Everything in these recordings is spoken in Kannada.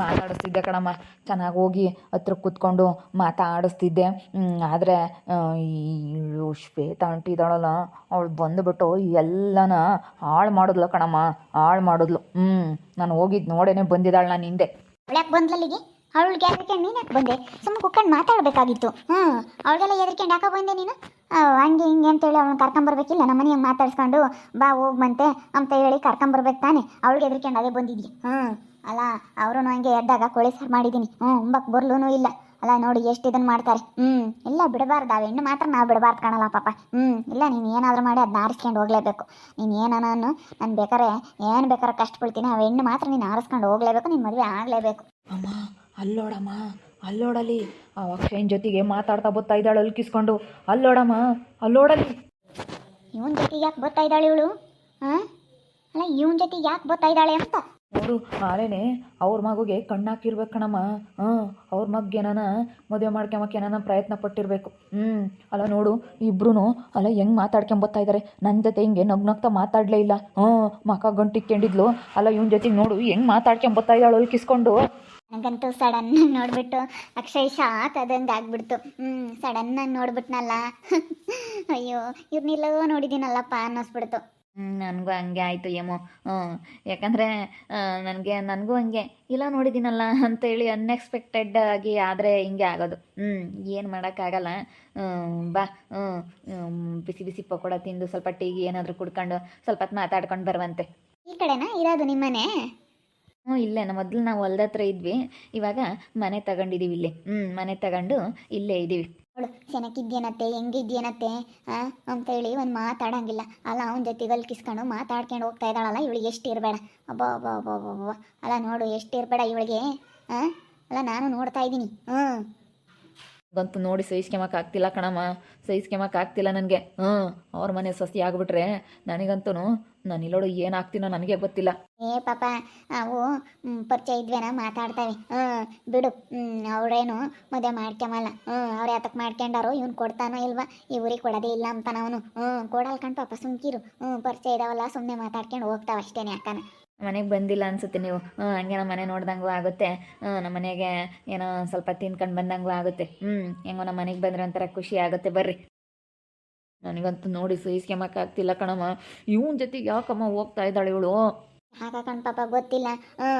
ಮಾತಾಡಿಸ್ತಿದ್ದೆ ಕಣಮ್ಮ. ಚೆನ್ನಾಗಿ ಹೋಗಿ ಹತ್ರ ಕೂತ್ಕೊಂಡು ಮಾತಾಡಿಸ್ತಿದ್ದೆ. ಆದರೆ ಈ ಶ್ವೇತಾ ಆಂಟಿ ಅವಳು ಬಂದುಬಿಟ್ಟು ಎಲ್ಲನ ಹಾಳು ಮಾಡಿದ್ಲು ಕಣಮ್ಮ. ಹಾಳು ಮಾಡಿದ್ಲು. ಹ್ಞೂ ನಾನು ಹೋಗಿದ್ದು ನೋಡೇನೆ ಬಂದಿದ್ದಾಳೆ ನಾನು ಹಿಂದೆ. ಅವಳಕ್ಕೆ ಬಂದ್ಲಲ್ಲಿಗೆ? ಅವಳಿಗೆ ಹೆದರ್ಕೊಂಡು ನೀನು ಯಾಕೆ ಬಂದೆ? ಸುಮ್ಮನೆ ಕುಕ್ಕಂಡು ಮಾತಾಡಬೇಕಾಗಿತ್ತು. ಹ್ಞೂ ಅವಳಿಗೆಲ್ಲ ಹೆದರ್ಕೊಂಡು ಯಾಕೆ ಬಂದೆ ನೀನು? ಹಂಗೆ ಹಿಂಗೆ ಅಂತೇಳಿ ಅವ್ಳನ್ನ ಕರ್ಕೊಂಬರ್ಬೇಕಿಲ್ಲ ನಮ್ಮ ಮನೆಯಾಗ ಮಾತಾಡ್ಸ್ಕೊಂಡು ಬಾ ಹೋಗ್ಬಂತೆ ಅಂತ ಹೇಳಿ ಕರ್ಕೊಂಬರ್ಬೇಕು ತಾನೆ. ಅವಳಿಗೆ ಹೆದರ್ಕೊಂಡು ಅದೇ ಬಂದಿದ್ಯಾ ಹ್ಞೂ ಅಲ್ಲ ಅವರು ಹಂಗೆ ಎದ್ದಾಗ ಕೋಳಿ ಸಾರು ಮಾಡಿದ್ದೀನಿ ಹ್ಞೂ ಉಂಬಕ್ಕೆ ಬರ್ಲೂ ಇಲ್ಲ. ಅಲ್ಲ ನೋಡಿ ಎಷ್ಟು ಇದನ್ನು ಮಾಡ್ತಾರೆ. ಹ್ಞೂ ಇಲ್ಲ ಬಿಡಬಾರ್ದು. ಅವೆ ಹೆಣ್ಣು ಮಾತ್ರ ನಾವು ಬಿಡಬಾರ್ದು ಕಾಣಲ್ಲ ಪಾಪ. ಹ್ಞೂ ಇಲ್ಲ ನೀನು ಏನಾದರೂ ಮಾಡಿ ಅದನ್ನ ಆರಿಸ್ಕೊಂಡು ಹೋಗಲೇಬೇಕು. ನೀನು ಏನೋ ನಾನು ನಾನು ಬೇಕಾರೆ ಏನು ಬೇಕಾದ್ರೆ ಕಷ್ಟಪಡ್ತೀನಿ ಆ ಹೆಣ್ಣು ಮಾತ್ರ ನೀನು ಆರಿಸ್ಕೊಂಡು ಹೋಗಲೇಬೇಕು ನಿನ್ನ ಮದುವೆ ಆಗಲೇಬೇಕು. ಅಮ್ಮ ಅಲ್ಲೋಡಮ್ಮ ಅಲ್ಲೋಡಲಿ. ಆ ಅಕ್ಷಯನ ಜೊತೆಗೆ ಮಾತಾಡ್ತಾ ಬರ್ತಾ ಇದ್ದಾಳೆ ಅಲ್ಕಿಸ್ಕೊಂಡು. ಅಲ್ಲೋಡಮ್ಮ ಅಲ್ಲೋಡಲಿ. ಇವನ ಜೊತೆಗೆ ಯಾಕೆ ಬರ್ತಾ ಇದ್ದಾಳೆ ಇವಳು? ಹಾಂ ಅಲ್ಲ ಇವನ ಜೊತೆಗೆ ಯಾಕೆ ಬರ್ತಾ ಇದ್ದಾಳೆ ಅಂತ. ನೋಡು ಆಲೇನೆ ಅವ್ರ ಮಗುಗೆ ಕಣ್ಣಾಕಿರ್ಬೇಕು ಕಣಮ್ಮ. ಹ್ಞೂ, ಅವ್ರ ಮಗ್ಗೆ ಏನಾನ ಮದುವೆ ಮಾಡ್ಕೊಂಬಕ್ಕೆ ಏನಾನ ಪ್ರಯತ್ನ ಪಟ್ಟಿರ್ಬೇಕು. ಹ್ಞೂ, ಅಲ್ಲ ನೋಡು ಇಬ್ರು ಅಲ್ಲ ಹೆಂಗೆ ಮಾತಾಡ್ಕೊಂಬತ್ತಾ ಇದ್ದಾರೆ ನನ್ನ ಜೊತೆ ಹಿಂಗೆ ನಗ್ ನಗ್ತಾ ಮಾತಾಡಲೇ ಇಲ್ಲ. ಹ್ಞೂ, ಮಕ ಗಂಟಿಕ್ಕೊಂಡಿದ್ಲು ಅಲ್ಲ ಇವನ ಜೊತೆ ನೋಡು, ಹೆಂಗೆ ಮಾತಾಡ್ಕೊಂಬತ್ತಾ ಇದ್ದಾಳು ಅಲ್ಕಿಸ್ಕೊಂಡು ನನಗಂತೂ ಸಡನ್ ನೋಡ್ಬಿಟ್ಟು ಅಕ್ಷಯ್ ಶಾಕ್ ಆಗ್ಬಿಡ್ತು. ಹ್ಞೂ ಸಡನ್ನಾಗಿ ನೋಡ್ಬಿಟ್ನಲ್ಲ. ಅಯ್ಯೋ ಇವ್ರನ್ನೆಲ್ಲೋ ನೋಡಿದ್ದೀನಲ್ಲಪ್ಪ ಅನ್ನಿಸ್ಬಿಡ್ತು. ನನಗೂ ಹಂಗೆ ಆಯಿತು ಏಮೋ ಹ್ಞೂ ಯಾಕಂದರೆ ನನಗೆ ನನಗೂ ಹಂಗೆ. ಇಲ್ಲ ನೋಡಿದ್ದೀನಲ್ಲ ಅಂತೇಳಿ ಅನ್ಎಕ್ಸ್ಪೆಕ್ಟೆಡ್ ಆಗಿ ಆದರೆ ಹಿಂಗೆ ಆಗೋದು. ಹ್ಞೂ ಏನು ಮಾಡೋಕ್ಕಾಗಲ್ಲ ಬಾ. ಹ್ಞೂ ಬಿಸಿ ಬಿಸಿ ಪಕೋಡ ತಿಂದು ಸ್ವಲ್ಪ ಟೀಗೆ ಏನಾದರೂ ಕುಡ್ಕೊಂಡು ಸ್ವಲ್ಪ ಹೊತ್ತು ಮಾತಾಡ್ಕೊಂಡು ಬರುವಂತೆ. ಈ ಕಡೆನಾ? ಇರೋದು ನಿಮ್ಮನೆ? ಹ್ಞೂ ಇಲ್ಲೇ. ನಮ್ಮ ಮೊದಲು ನಾವು ಹೊಲ್ದ ಹತ್ರ ಇದ್ವಿ. ಇವಾಗ ಮನೆ ತಗೊಂಡಿದ್ದೀವಿ ಇಲ್ಲಿ. ಹ್ಞೂ ಮನೆ ತಗೊಂಡು ಇಲ್ಲೇ ಇದ್ದೀವಿ ಅವಳು ಚೆನ್ನಾಗಿದ್ಯೇನತ್ತೆ ಹೆಂಗಿದ್ಯೇನತ್ತೆ ಹಾಂ ಅಂತೇಳಿ ಒಂದು ಮಾತಾಡಂಗಿಲ್ಲ. ಅಲ್ಲ, ಅವನ ಜೊತೆ ಕಿಸ್ಕೊಂಡು ಮಾತಾಡ್ಕೊಂಡು ಹೋಗ್ತಾ ಇದ್ದಾಳಲ್ಲ, ಇವಳಿಗೆ ಎಷ್ಟು ಇರಬೇಡ ಅಬ್ಬಾ ಅಬ್ಬಾ ಅಬ್ಬಾ ಅಬ್ಬಾ. ಅಲ್ಲ, ನೋಡು ಎಷ್ಟು ಇರಬೇಡ ಇವಳಿಗೆ ಹಾಂ ಅಲ್ಲ, ನಾನು ನೋಡ್ತಾ ಇದ್ದೀನಿ. ಹ್ಞೂ ಗಂತು ನೋಡಿ ಸಹಿಸ್ಕೊಂಬಕ್ಕೆ ಆಗ್ತಿಲ್ಲ ಕಣಮ್ಮ. ಸಹಿಸ್ಕೊಂಬಕ್ಕೆ ಆಗ್ತಿಲ್ಲ ನನಗೆ. ಹ್ಞೂ, ಅವ್ರ ಮನೆ ಸಸಿ ಆಗ್ಬಿಟ್ರೆ ನನಗಂತೂ ನಾನು ಇಲ್ಲೋಡು ಏನಾಗ್ತೀನೋ ನನಗೆ ಗೊತ್ತಿಲ್ಲ. ಏ ಪಾಪ, ಅವು ಪರಿಚಯ ಇದ್ವೇನ? ಮಾತಾಡ್ತಾವೆ. ಹ್ಞೂ, ಬಿಡು. ಅವಳೇನು ಮದುವೆ ಮಾಡ್ಕೊಂಬಲ್ಲ ಹ್ಞೂ, ಅವ್ರು ಯಾತಕ್ಕೆ ಮಾಡ್ಕೊಂಡಾರು ಇವ್ನು ಕೊಡ್ತಾನೋ ಇಲ್ವಾ? ಊರಿಗೆ ಕೊಡೋದೇ ಇಲ್ಲ ಅಂತಾನ ಅವನು. ಹ್ಞೂ ಕೊಡಲ್ಕಂಡು ಪಾಪ, ಸುಮ್ಕಿರು. ಹ್ಞೂ, ಪರಿಚಯ ಇದಾವಲ್ಲ ಸುಮ್ಮನೆ ಮಾತಾಡ್ಕೊಂಡು ಹೋಗ್ತಾವ ಅಷ್ಟೇನೆ ಯಾಕನ. ಮನೆಗೆ ಬಂದಿಲ್ಲ ಅನ್ಸುತ್ತೆ ನೀವು. ಹಂಗೆ ನಮ್ಮ ಮನೆ ನೋಡ್ದಂಗೂ ಆಗುತ್ತೆ. ನಮ್ಮ ಮನೆಗೆ ಏನೋ ಸ್ವಲ್ಪ ತಿನ್ಕೊಂಡು ಬಂದಂಗೂ ಆಗುತ್ತೆ. ಹ್ಞೂ ಹೆಂಗೋ ನಮ್ಮ ಮನೆಗೆ ಬಂದ್ರೆ ಒಂಥರ ಖುಷಿ ಆಗುತ್ತೆ. ಬರ್ರಿ. ನನಗಂತೂ ನೋಡಿ ಸಹಿಸ್ಕೊಂಬಕ್ಕಾಗ್ತಿಲ್ಲ ಕಣಮ್ಮ. ಇವನ ಜೊತೆಗೆ ಯಾಕಮ್ಮ ಹೋಗ್ತಾ ಇದ್ದಾಳೆ ಇವಳು? ಆಗ ಕಣ್ ಪಾಪ ಗೊತ್ತಿಲ್ಲ. ಹ್ಞೂ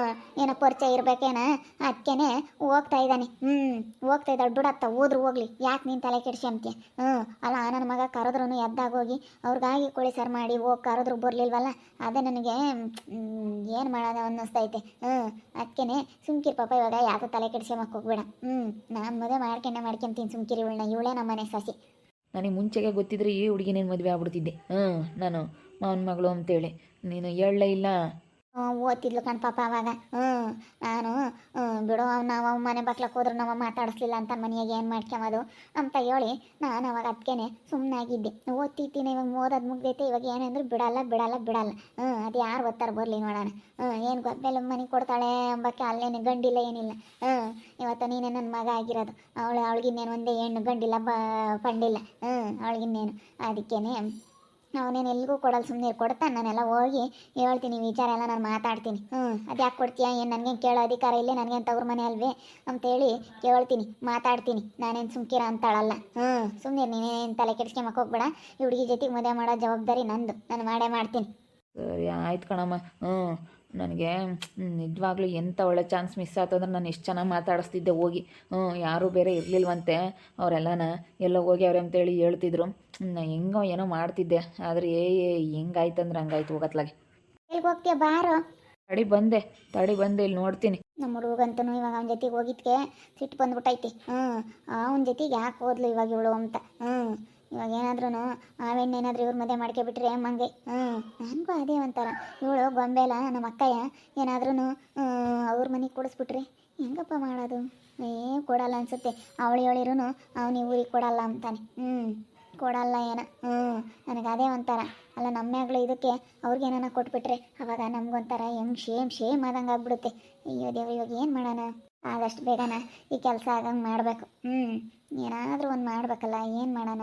ಏನೋ ಪರಿಚಯ ಇರ್ಬೇಕೇನ. ಅದಕ್ಕೇನೆ ಹೋಗ್ತಾ ಇದ್ದಾನೆ. ಹ್ಞೂ ಹೋಗ್ತಾ ಇದ್ದಾಳೆ. ಬಿಡತ್ತ ಹೋದ್ರು ಹೋಗ್ಲಿ. ಯಾಕೆ ನೀನು ತಲೆ ಕೆಡ್ಸ್ಕೊಂತೀಯ ಹ್ಞೂ ಅಲ್ಲ, ನನ್ನ ಮಗ ಕರೆದ್ರು ಎದ್ದಾಗ ಹೋಗಿ ಅವ್ರಿಗಾಗಿ ಕೋಳಿ ಸರ್ ಮಾಡಿ ಹೋಗಿ ಕರೆದ್ರು ಬರಲಿಲ್ವಲ್ಲ? ಅದೇ ನನಗೆ ಏನು ಮಾಡೋದು ಅನ್ನಿಸ್ತೈತೆ. ಹ್ಞೂ ಅದಕ್ಕೇನೆ ಸುಮ್ಕಿರಿ ಪಾಪ ಇವಾಗ. ಯಾಕೆ ತಲೆ ಕೆಡ್ಸ್ಕೊಂಬಕ್ಕೆ ಹೋಗ್ಬೇಡ. ಹ್ಞೂ ನಾನು ಮದುವೆ ಮಾಡ್ಕೊಂಡೆ ಮಾಡ್ಕೊಂತೀನಿ ಸುಮ್ಕಿರಿ ಇವಳನ್ನ. ಇವಳೇ ನಮ್ಮ ಮನೆ ಸಸಿ. ನನಗೆ ಮುಂಚೆಗೆ ಗೊತ್ತಿದ್ರೆ ಈ ಹುಡುಗಿ ನೀನು ಮದುವೆ ಆಗ್ಬಿಡ್ತಿದ್ದೆ. ಹ್ಞೂ ನಾನು ಮಾವನ ಮಗಳು ಅಂತೇಳಿ. ನೀನು ಹೇಳಲೇ ಇಲ್ಲ. ಓದ್ತಿದ್ಲು ಕಣ್ ಪಾಪ ಅವಾಗ. ಹ್ಞೂ ನಾನು ಬಿಡು ನಾವು ಮನೆ ಬಕ್ಲಕ್ಕೆ ಹೋದ್ರು ನಾವು ಮಾತಾಡಿಸ್ಲಿಲ್ಲ ಅಂತ ಮನೆಯಾಗ ಏನು ಮಾಡ್ಕೊಂಬೋದು ಅಂತ ಹೇಳಿ ನಾನು ಅವಾಗ ಅದಕ್ಕೇನೆ ಸುಮ್ಮನಾಗಿದ್ದೆ ಓದ್ತಿದ್ದೀನಿ ಇವಾಗ ಓದೋದು ಮುಗ್ದೈತೆ, ಇವಾಗ ಏನಂದ್ರು ಬಿಡಲ್ಲ ಬಿಡಲ್ಲ ಬಿಡಲ್ಲ. ಹ್ಞೂ ಅದು ಯಾರು ಓದ್ತಾರೆ ಬರಲಿ ನೋಡೋಣ. ಹ್ಞೂ ಏನು ಗೊತ್ತಲ್ಲ ಮನೆ ಕೊಡ್ತಾಳೆ ಅಂಬಕ್ಕೆ ಅಲ್ಲೇನು ಗಂಡಿಲ್ಲ ಏನಿಲ್ಲ. ಹ್ಞೂ ಇವತ್ತು ನೀನೇ ನನ್ನ ಮಗ ಆಗಿರೋದು. ಅವಳು, ಅವಳಿಗಿನ್ನೇನು ಒಂದೇ ಹೆಣ್ಣು ಗಂಡಿಲ್ಲ, ಬ, ಪಂಡಿಲ್ಲ. ಹ್ಞೂ ಅವಳಿಗಿನ್ನೇನು. ಅದಕ್ಕೇನೆ ಅವನೇನು ಎಲ್ಗೂ ಕೊಡಲ್ಲ ಸುಮ್ಮನೆ ಕೊಡ್ತಾನೆ. ನಾನೆಲ್ಲ ಹೋಗಿ ಹೇಳ್ತೀನಿ, ವಿಚಾರ ಎಲ್ಲ ನಾನು ಮಾತಾಡ್ತೀನಿ. ಹ್ಞೂ ಅದು ಯಾಕೆ ಕೊಡ್ತೀಯಾ, ಏನು ನನಗೇನು ಕೇಳೋ ಅಧಿಕಾರ ಇಲ್ಲೇ ನನಗೇನು ತವ್ರ ಮನೆ ಅಲ್ವೇ? ಅಂತೇಳಿ ಕೇಳ್ತೀನಿ, ಮಾತಾಡ್ತೀನಿ. ನಾನೇನು ಸುಮ್ಕಿರ ಅಂತಾಳಲ್ಲ. ಹ್ಞೂ ಸುಮ್ಮನೆ ನೀನೇನು ತಲೆ ಕೆಡ್ಸ್ಕೊಂಬಕ್ಕೆ ಹೋಗ್ಬೇಡ. ಈ ಹುಡುಗಿ ಜೊತೆಗೆ ಮದುವೆ ಮಾಡೋ ಜವಾಬ್ದಾರಿ ನಂದು. ನಾನು ಮಾಡೇ ಮಾಡ್ತೀನಿ. ಸರಿ, ಆಯ್ತು ಕಣಮ್ಮ. ಹ್ಞೂ ನನಗೆ ನಿಜವಾಗ್ಲೂ ಎಂಥ ಒಳ್ಳೆ ಚಾನ್ಸ್ ಮಿಸ್ ಆಯ್ತು ಅಂದ್ರೆ ನಾನು ಎಷ್ಟು ಚೆನ್ನಾಗಿ ಮಾತಾಡಿಸ್ತಿದ್ದೆ ಹೋಗಿ. ಹ್ಞೂ ಯಾರೂ ಬೇರೆ ಇರಲಿಲ್ವಂತೆ. ಅವರೆಲ್ಲನ ಎಲ್ಲ ಹೋಗಿ ಅವ್ರು ಅಂತೇಳಿ ಹೇಳ್ತಿದ್ರು. ನಾನು ಹೆಂಗೋ ಏನೋ ಮಾಡ್ತಿದ್ದೆ. ಆದರೆ ಏ ಹೆಂಗಾಯ್ತಂದ್ರೆ ಹಂಗಾಯ್ತು ಹೋಗತ್ಲಾಗೆ. ಎಲ್ಲಿಗೆ ಹೋಗ್ತೀಯ? ಬಾರೋ. ತಡಿ ಬಂದೆ ತಡಿ ಬಂದೆ ಇಲ್ಲಿ ನೋಡ್ತೀನಿ. ನಮ್ಮ ಹುಡುಗಂತೂ ಇವಾಗ ಅವನ ಜೊತೆಗೆ ಹೋಗಿದ್ಕೆ ಸಿಟ್ಟು ಬಂದ್ಬಿಟ್ಟೈತಿ. ಹ್ಞೂ ಅವನ ಜೊತೆಗೆ ಯಾಕೆ ಹೋದ್ಲು ಇವಾಗ ಇವಳು ಅಂತ. ಹ್ಞೂ ಇವಾಗ ಏನಾದ್ರೂ ಅವೇನೇನಾದ್ರೂ ಇವ್ರ ಮದುವೆ ಮಾಡ್ಕೊಬಿಟ್ರೆ ಮಂಗೆ ಹ್ಞೂ ನನಗೂ ಅದೇ ಒಂಥರ. ಇವಳು ಗೊಂಬೆಲ ನಮ್ಮ ಅಕ್ಕಯ್ಯ. ಏನಾದ್ರೂ ಅವ್ರ ಮನೆಗೆ ಕೊಡಿಸ್ಬಿಟ್ರೆ ಹೆಂಗಪ್ಪ ಮಾಡೋದು? ಏ, ಕೊಡಲ್ಲ ಅನ್ಸುತ್ತೆ. ಅವಳು ಹೇಳಿರೂ ಅವನು ಊರಿಗೆ ಕೊಡಲ್ಲ ಅಂತಾನೆ. ಹ್ಞೂ ಕೊಡಲ್ಲ ಏನ? ಹ್ಞೂ ನನಗೆ ಅದೇ ಒಂಥರ. ಅಲ್ಲ ನಮ್ಮ ಮ್ಯಾಗಳು ಇದಕ್ಕೆ ಅವ್ರಿಗೇನಾನ ಕೊಟ್ಬಿಟ್ರೆ ಅವಾಗ ನಮ್ಗೊಂಥರ ಹೆಂಗ್ ಶೇಮ್ ಶೇಮ್ ಆದಂಗೆ ಆಗ್ಬಿಡುತ್ತೆ. ಅಯ್ಯೋ ದೇವ್ರು, ಇವಾಗ ಏನು ಮಾಡೋಣ? ಆದಷ್ಟು ಬೇಗನ ಈ ಕೆಲಸ ಆಗಂಗೆ ಮಾಡಬೇಕು. ಹ್ಞೂ ಏನಾದರೂ ಒಂದು ಮಾಡಬೇಕಲ್ಲ, ಏನು ಮಾಡೋಣ?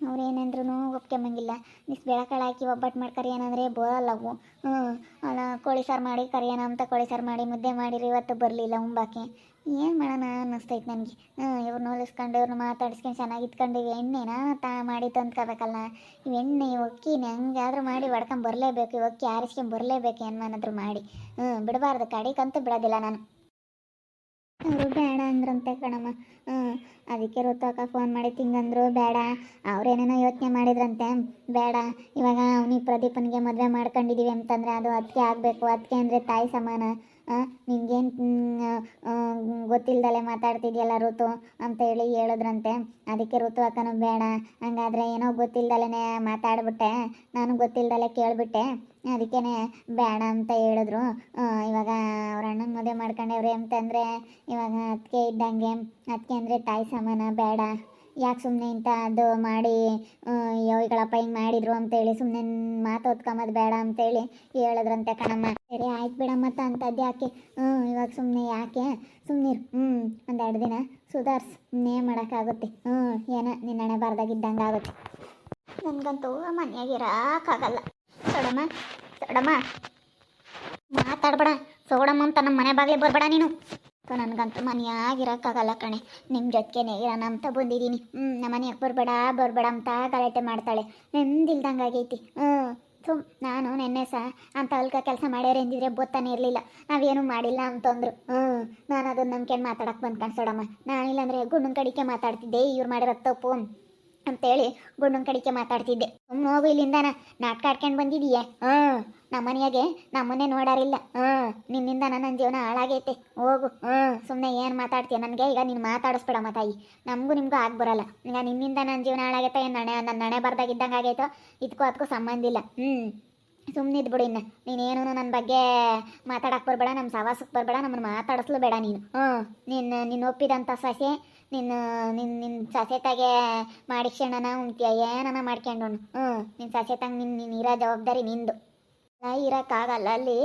ಅವ್ರೇನಂದ್ರೂ ಒಪ್ಕೊಂಬಂಗಿಲ್ಲ. ನಿಸ್ ಬೆಳಕಾಳು ಹಾಕಿ ಒಬ್ಬಟ್ಟು ಏನಂದ್ರೆ ಕರಿಯೋಣಂದ್ರೆ ಅವು ಹ್ಞೂ ಅಲ್ಲ ಕೋಳಿ ಸಾರು ಮಾಡಿ ಕರಿಯೋಣ ಅಂತ ಕೋಳಿ ಸಾರು ಮಾಡಿ ಮುದ್ದೆ ಮಾಡಿರಿ ಇವತ್ತು ಬರಲಿಲ್ಲ ಉಂಬಾಕೆ ಏನು ಮಾಡೋಣ ಅನ್ನಿಸ್ತೈತೆ ನನಗೆ. ಹ್ಞೂ ಇವ್ರನ್ನ ಹೋಲಿಸ್ಕೊಂಡು ಇವ್ರನ್ನ ಮಾತಾಡಿಸ್ಕೊಂಡು ಚೆನ್ನಾಗಿ ಇಟ್ಕೊಂಡು ಇವು ಎಣ್ಣೆನ ತಾ ಮಾಡಿ ತಂದ್ಕೋಬೇಕಲ್ಲ. ಇವು ಎಣ್ಣೆ, ಇವು ಅಕ್ಕಿನ ಹೆಂಗಾದ್ರೂ ಮಾಡಿ ಬಡ್ಕೊಂಡು ಬರಲೇಬೇಕು. ಇವು ಅಕ್ಕಿ ಆರಿಸ್ಕೊಂಡ್ ಬರಲೇಬೇಕು ಏನಾದ್ರು ಮಾಡಿ. ಹ್ಞೂ ಬಿಡಬಾರ್ದು. ಕಡಿಕಂತೂ ಬಿಡೋದಿಲ್ಲ ನಾನು. ಅವರು ಬೇಡ ಅಂದ್ರಂತೆ ಕಣಮ್ಮ. ಹ್ಞೂ ಅದಕ್ಕೆ ಋತುಕ ಫೋನ್ ಮಾಡಿ ತಿಂಗಂದ್ರು ಬೇಡ ಅವ್ರೇನೇನೋ ಯೋಚನೆ ಮಾಡಿದ್ರಂತೆ, ಬೇಡ, ಇವಾಗ ಅವನಿಗೆ ಪ್ರದೀಪನಿಗೆ ಮದುವೆ ಮಾಡ್ಕೊಂಡಿದ್ದೀವಿ ಅಂತಂದರೆ ಅದು ಅದಕ್ಕೆ ಆಗಬೇಕು ಅದಕ್ಕೆ ಅಂದರೆ ತಾಯಿ ಸಮಾನ. ನಿನ್ಗೇನು ಗೊತ್ತಿಲ್ದಲೆ ಮಾತಾಡ್ತಿದ್ಯಲ್ಲ ಋತು ಅಂತ ಹೇಳಿ ಹೇಳಿದ್ರಂತೆ. ಅದಕ್ಕೆ ಋತು ಅಕ್ಕನೂ ಬೇಡ. ಹಂಗಾದ್ರೆ ಏನೋ ಗೊತ್ತಿಲ್ದಲೇ ಮಾತಾಡ್ಬಿಟ್ಟೆ. ನಾನು ಗೊತ್ತಿಲ್ದಲೆ ಕೇಳಿಬಿಟ್ಟೆ. ಅದಕ್ಕೇ ಬೇಡ ಅಂತ ಹೇಳಿದ್ರು. ಇವಾಗ ಅವ್ರ ಅಣ್ಣನ ಮದುವೆ ಮಾಡ್ಕೊಂಡವ್ರೆ ಅಂತಂದರೆ ಇವಾಗ ಅದಕ್ಕೆ ಇದ್ದಂಗೆ. ಅದಕ್ಕೆ ಅಂದರೆ ತಾಯಿ ಸಮಾನ ಬೇಡ. ಯಾಕೆ ಸುಮ್ಮನೆ ಇಂಥ ಅದು ಮಾಡಿ ಯೋಗಿಗಳಪ್ಪ ಹಿಂಗೆ ಮಾಡಿದ್ರು ಅಂತೇಳಿ ಸುಮ್ಮನೆ ಮಾತು ಹೊತ್ಕೊಂಬದು ಬೇಡ ಅಂತೇಳಿ ಹೇಳಿದ್ರಂತೆ ಕಣಮ್ಮ. ಸರಿ ಆಯ್ತು ಬಿಡಮ್ಮ ಅಂತ ಅಂಥದ್ದು ಯಾಕೆ? ಹ್ಞೂ ಇವಾಗ ಸುಮ್ಮನೆ ಯಾಕೆ? ಸುಮ್ಮನಿರು ಹ್ಞೂ ಒಂದೆರಡು ದಿನ ಸುಧಾರ್ಸ್, ಇನ್ನೇ ಮಾಡೋಕ್ಕಾಗುತ್ತೆ. ಹ್ಞೂ ಏನೋ ನಿನ್ನ ಹಣೆ ಬಾರ್ದಾಗಿದ್ದಂಗೆ ಆಗುತ್ತೆ. ನನಗಂತೂ ಮನೆಯಾಗಿರೋಕ್ಕಾಗಲ್ಲ ಸೊಡಮ್ಮ ಸೊಡಮ್ಮ. ಮಾತಾಡ್ಬೇಡ. ಸೋಡಮ್ಮ ಅಂತ ನಮ್ಮ ಮನೆ ಬಾಗಿಲಿಗೆ ಬರಬೇಡ ನೀನು. ನನಗಂತೂ ಮನೆಯಾಗಿರೋಕ್ಕಾಗಲ್ಲ ಕಣೆ. ನಿಮ್ಮ ಜೊತೆಗೇನೆ ಇರೋಣ ಅಂತ ಬಂದಿದ್ದೀನಿ. ಹ್ಞೂ ನಮ್ಮ ಮನೆಯಾಗ ಬರಬೇಡ ಬರಬೇಡ ಅಂತ ಗಲಾಟೆ ಮಾಡ್ತಾಳೆ. ನೆಂದಿಲ್ದಂಗೆ ಆಗೈತಿ ಹ್ಞೂ ಸುಮ್ ನಾನು ನೆನ್ನೆ ಸಹ ಅಂತ ಅಲ್ಕ ಕೆಲಸ ಮಾಡ್ಯಾರ ಎಂದಿದ್ರೆ ಗೊತ್ತಾನೆ ಇರಲಿಲ್ಲ. ನಾವೇನು ಮಾಡಿಲ್ಲ ಅಂತಂದ್ರು. ಹ್ಞೂ ನಾನು ಅದನ್ನ ನಂಬ್ಕೊಂಡು ಮಾತಾಡಕ್ಕೆ ಬಂದು ನಾನು ನಾನಿಲ್ಲಾಂದ್ರೆ ಗುಂಡನ ಕಡಿಕೆ ಮಾತಾಡ್ತಿದ್ದೆ, ಇವ್ರು ಮಾಡಿರೋ ತಪ್ಪು ಅಂತೇಳಿ ಗುಂಡನ ಕಡಿಕೆ ಮಾತಾಡ್ತಿದ್ದೆ. ಸುಮ್ಮನೆ ಹೋಗು ಇಲ್ಲಿಂದ ನಾಟಕ ಆಡ್ಕೊಂಡು ಬಂದಿದೀಯ? ಹ್ಞೂ ನಮ್ಮ ಮನೆಯಾಗೆ ನಮ್ಮನ್ನೇ ನೋಡಾರಿಲ್ಲ. ಹ್ಞೂ, ನಿನ್ನಿಂದ ನನ್ನ ಜೀವನ ಹಾಳಾಗೈತೆ. ಹೋಗು. ಹ್ಞೂ ಸುಮ್ಮನೆ ಏನು ಮಾತಾಡ್ತೀಯ ನನಗೆ? ಈಗ ನೀನು ಮಾತಾಡಿಸ್ಬೇಡಮ್ಮ ತಾಯಿ ನಮಗೂ ನಿಮಗೂ ಆಗಿ ಬರಲ್ಲ. ಈಗ ನಿನ್ನಿಂದ ನನ್ನ ಜೀವನ ಹಾಳಾಗೈತೆ, ಏನು ನಣೆ ನನ್ನ ನಣೆ ಬರ್ದಾಗಿದ್ದಂಗೆ ಆಗೈತೋ ಇದಕ್ಕೂ ಅದಕ್ಕೂ ಸಂಬಂಧ ಇಲ್ಲ. ಹ್ಞೂ ಸುಮ್ಮನೆ ಇದ್ಬಿಡು ಇನ್ನು. ನೀನೇನು ನನ್ನ ಬಗ್ಗೆ ಮಾತಾಡಕ್ಕೆ ಬರಬೇಡ ನಮ್ಮ ಸವಾಸಕ್ಕೆ ಬರಬೇಡ ನಮ್ಮನ್ನು ಮಾತಾಡಿಸ್ಲು ಬೇಡ ನೀನು. ಹ್ಞೂ ನಿನ್ನ ನಿನ್ನ ಒಪ್ಪಿದಂಥ ಸೊಸೆ ನಿನ್ನ ನಿನ್ನ ನಿನ್ನ ಸಸೆತಾಗೆ ಮಾಡಿಸ್ಕೊಂಡನ ಉಂಟ್ಯ? ಏನನ ಮಾಡ್ಕೊಂಡು ಹ್ಞೂ ನಿನ್ನ ತಂಗ ನಿನ್ನ ನೀನು ಇರೋ ಜವಾಬ್ದಾರಿ ನಿಂದು. ಇರೋಕ್ಕಾಗಲ್ಲ ಅಲ್ಲಿ.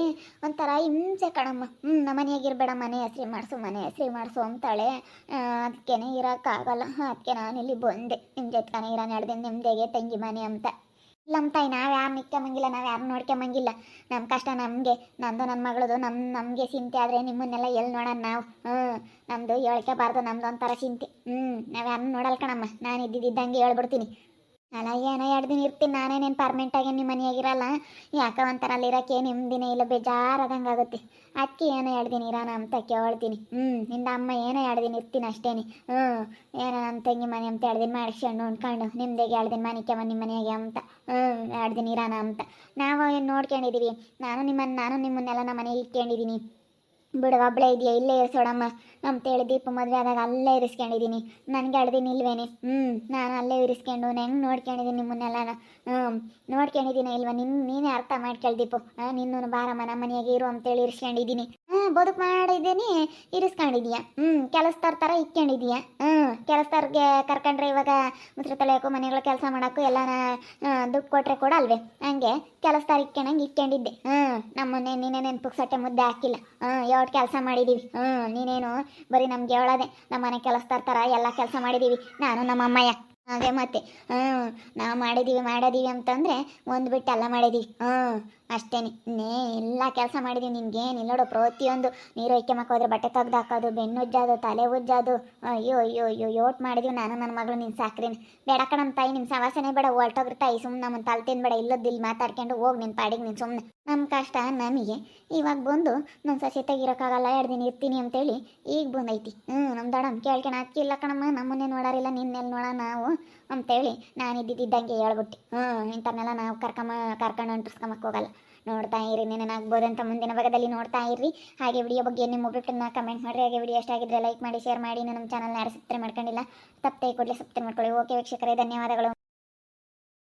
ಒಂಥರ ಹಿಂಸೆ ಕಣಮ್ಮ. ಹ್ಞೂ ನಮ್ಮ ಮನೆಯಾಗಿರ್ಬೇಡ, ಮನೆ ಹೆಸ್ರಿ ಮಾಡಿಸು, ಮನೆ ಹೆಸ್ರಿ ಮಾಡಿಸು ಅಂತಾಳೆ. ಅದಕ್ಕೇನೆ ಇರೋಕ್ಕಾಗಲ್ಲ. ಅದಕ್ಕೆ ನಾನಿಲ್ಲಿ ಬಂದೆ. ನಿಮ್ಮ ಜೊತೆಗಾನೆ ಇರೋ ನಡೆದೆ ನಿಮ್ಮದೇಗೆ ತಂಗಿ ಮನೆ ಅಂತ. ನಮ್ಮ ತಾಯಿ ನಾವು ಯಾರು ನಿಕ್ಕೊಂಬಂಗಿಲ್ಲ ನಾವು ಯಾರು ನೋಡ್ಕೊಂಬಂಗಿಲ್ಲ ನಮ್ಮ ಕಷ್ಟ ನಮಗೆ, ನಂದು ನನ್ನ ಮಗಳದು ನಮ್ಮ ನಮಗೆ ಚಿಂತೆ ಆದರೆ ನಿಮ್ಮನ್ನೆಲ್ಲ ಎಲ್ಲಿ ನೋಡೋಣ ನಾವು? ಹ್ಞೂ ನಮ್ಮದು ಹೇಳ್ಕೋಬಾರ್ದು ನಮ್ದು ಒಂಥರ ಚಿಂತೆ. ಹ್ಞೂ ನಾವು ಯಾರನ್ನೂ ನೋಡಲ್ಲ ಕಣಮ್ಮ. ನಾನು ಇದ್ದಿದ್ದಂಗೆ ಹೇಳ್ಬಿಡ್ತೀನಿ. ಅಲ್ಲ ಏನೋ ಎರಡು ದಿನ ಇರ್ತೀನಿ ನಾನೇನೇನು ಪರ್ಮೆಂಟಾಗಿ ನಿಮ್ಮ ಮನೆಯಾಗಿರಲ್ಲ. ಯಾಕ ಒಂಥರ ಅಲ್ಲಿರೋಕೆ ನಿಮ್ದಿನೇ ಇಲ್ಲ ಬೇಜಾರಾದಂಗೆ ಆಗುತ್ತೆ ಅದಕ್ಕೆ ಏನೋ ಎರಡು ದಿನ ಇರೋಣ ಅಂತ ಕೇಳ್ತೀನಿ. ಹ್ಞೂ ನಿಂದ ಅಮ್ಮ ಏನೋ ಎರಡು ದಿನ ಇರ್ತೀನಿ ಅಷ್ಟೇನೆ. ಹ್ಞೂ ಏನೋ ನಮ್ಮ ತಂಗಿ ಮನೆ ಅಂತ ಎರಡು ದಿನ ಮಾಡಿಸ್ಕೊಂಡು ಉಣ್ಕೊಂಡು, ನಿಮ್ದೇಗೆ ಎರಡು ದಿನ ಮನೆಗೆ ನಿಮ್ಮ ಮನೆಯಾಗೆ ಅಂತ. ಹ್ಞೂ ಎರಡು ದಿನ ಇರೋಣ ಅಂತ. ನಾವು ಏನು ನೋಡ್ಕೊಂಡಿದ್ದೀವಿ ನಾನು ನಿಮ್ಮನ್ನು ನಾನು ನಿಮ್ಮನ್ನೆಲ್ಲ ನಮ್ಮ ಮನೆಗೆ ಇಟ್ಕೊಂಡಿದ್ದೀನಿ ಬಿಡು ಒಬ್ಬಳೆ ಇದೆಯಾ? ಇಲ್ಲೇ ಇರಿಸೋಡಮ್ಮ ಅಂತೇಳಿ ದೀಪ ಮದುವೆ ಆದಾಗ ಅಲ್ಲೇ ಇರಿಸ್ಕೊಂಡಿದ್ದೀನಿ ನನಗೆ ಎರಡು ದಿನ ಇಲ್ವೇನೆ ಹ್ಞೂ ನಾನು ಅಲ್ಲೇ ಇರಿಸ್ಕೊಂಡು ಹೆಂಗೆ ನೋಡ್ಕೊಂಡಿದ್ದೀನಿ ನಿಮ್ಮನ್ನೆಲ್ಲ ಹ್ಞೂ ನೋಡ್ಕೊಂಡಿದ್ದೀನಿ ಇಲ್ವಾ? ನಿನ್ನ ನೀನೇ ಅರ್ಥ ಮಾಡ್ಕೊಳ್ ದೀಪು. ಹಾಂ ನಿನ್ನೂ ಬಾರಮ್ಮ ನಮ್ಮ ಮನೆಯಾಗೆ ಇರು ಅಂತೇಳಿ ಇರಿಸ್ಕೊಂಡಿದ್ದೀನಿ ಬದುಕು ಮಾಡಿದ್ದೀನಿ, ಇರಿಸ್ಕೊಂಡಿದೀಯ. ಹ್ಞೂ ಕೆಲಸದವ್ರ ಥರ ಇಕ್ಕೊಂಡಿದೀಯ. ಹ್ಞೂ ಕೆಲಸದವ್ರಿಗೆ ಕರ್ಕೊಂಡ್ರೆ ಇವಾಗ ಮುಸ್ರಿ ತೊಳೆಯೋಕ್ಕೂ ಮನೆಗಳ ಕೆಲಸ ಮಾಡೋಕ್ಕೂ ಎಲ್ಲ ದುಡ್ಡು ಕೊಟ್ಟರೆ ಕೂಡ ಅಲ್ವೇ. ಹಂಗೆ ಕೆಲಸದವ್ರು ಇಕ್ಕೊಂಡಂಗೆ ಇಕ್ಕೊಂಡಿದ್ದೆ. ಹ್ಞೂ ನಮ್ಮನ್ನೇ ನೀನೇ ನೆನ್ಪಿಗೆ ಸಟ್ಟೆ ಮುದ್ದೆ ಹಾಕಿಲ್ಲ. ಹ್ಞೂ ಎರಡು ಕೆಲಸ ಮಾಡಿದ್ದೀವಿ ಹ್ಞೂ ನೀನೇನು ಬರೀ ನಮ್ಗೆ ಹೇಳೋದೆ ನಮ್ಮ ಮನೆ ಕೆಲಸದವ್ರ ಥರ ಎಲ್ಲ ಕೆಲಸ ಮಾಡಿದ್ದೀವಿ ನಾನು ನಮ್ಮ ಅಮ್ಮಯ್ಯ. ಅದೇ ಮತ್ತೆ ಹ್ಞೂ ನಾವು ಮಾಡಿದ್ದೀವಿ ಮಾಡಿದೀವಿ ಅಂತಂದರೆ ಒಂದು ಬಿಟ್ಟು ಎಲ್ಲ ಮಾಡಿದ್ದೀವಿ ಹ್ಞೂ ಅಷ್ಟೇನೆ ನೇ ಎಲ್ಲ ಕೆಲಸ ಮಾಡಿದೀನಿ ನಿನ್ಗೇನಿಲ್ಲ ನೋಡು ಪ್ರತಿಯೊಂದು ನೀರು ಐಕೆ ಹೋದ್ರೆ ಬಟ್ಟೆ ತೆಗ್ದು ಹಾಕೋದು, ಬೆನ್ನು ಉಜ್ಜೋದು, ತಲೆ ಉಜ್ಜೋದು. ಅಯ್ಯೋ ಅಯ್ಯೋ ಅಯ್ಯೋ, ಯೋಟ್ ಮಾಡಿದೀವಿ ನಾನು ನನ್ನ ಮಗಳು ನಿನ್ನ ಸಾಕ್ರಿನ. ಬೇಡ ಕಣಮ್ಮ ತಾಯಿ ನಿಮ್ಮ ಸವಾಸನೆ ಬೇಡ ಹೊರಟೋಗ್ರಿ ತಾಯಿ ಸುಮ್ಮನೆ ನಮ್ಮನ್ನು ತಲೆ ತಿನ್ಬೇಡ ಇಲ್ಲದಿಲ್ಲ ಮಾತಾಡ್ಕೊಂಡು ಹೋಗಿ ನಿನ್ನ ಪಾಡಿಗೆ ನೀನು ಸುಮ್ಮನೆ ನಮ್ಮ ಕಷ್ಟ ನಮಗೆ. ಇವಾಗ ಬಂದು ನನ್ನ ಸಸಿ ತೆಗಿರೋಕ್ಕಾಗಲ್ಲ, ಎರಡು ದಿನ ಇರ್ತೀನಿ ಅಂತೇಳಿ ಈಗ ಬಂದೈತಿ. ಹ್ಞೂ ನಮ್ಮ ದೊಡ್ಡಮ್ಮ ಕೇಳ್ಕೊಂಡು, ಅಕ್ಕಿಲ್ಲ ಕಣಮ್ಮ ನಮ್ಮನ್ನೇ ನೋಡಾರಿಲ್ಲ ನಿನ್ನೆಲ್ಲಿ ನೋಡ ನಾವು. ಅಂತೇಳಿ ನಾನು ಇದ್ದಿದ್ದಂಗೆ ಹೇಳ್ಬಿಟ್ಟು. ಹ್ಞೂ ಇಂಥವ್ನೆಲ್ಲ ನಾವು ಕರ್ಕಮ ಕರ್ಕೊಂಡು ಅಂಟಿಸ್ಕೊಂಬಕ್ಕೆ ಹೋಗಲ್ಲ. ನೋಡ್ತಾ ಇರಿ ನೆನನಾಗ್ಬೋದು ಅಂತ ಮುಂದಿನ ಭಾಗದಲ್ಲಿ ನೋಡ್ತಾ ಇರ್ರಿ. ಹಾಗೆ ವಿಡಿಯೋ ಬಗ್ಗೆ ನಿಮ್ಮ ಒಬ್ಬಿಟ್ಟನ್ನ ಕಮೆಂಟ್ ಮಾಡಿರಿ. ಹಾಗೆ ವಿಡಿಯೋ ಆಗಿದ್ರೆ ಲೈಕ್ ಮಾಡಿ ಶೇರ್ ಮಾಡಿ. ನಮ್ಮ ಚಾನಲ್ನ ಯಾರು ಸಬ್ಸ್ಕ್ರೈಬ್ ಮಾಡ್ಕೊಂಡಿಲ್ಲ ತಪ್ಪೇ ಕೂಡಲೇ ಸಬ್ಸ್ಕ್ರೈಬ್ ಮಾಡ್ಕೊಳ್ಳಿ. ಓಕೆ ವೀಕ್ಷಕರೇ, ಧನ್ಯವಾದಗಳು.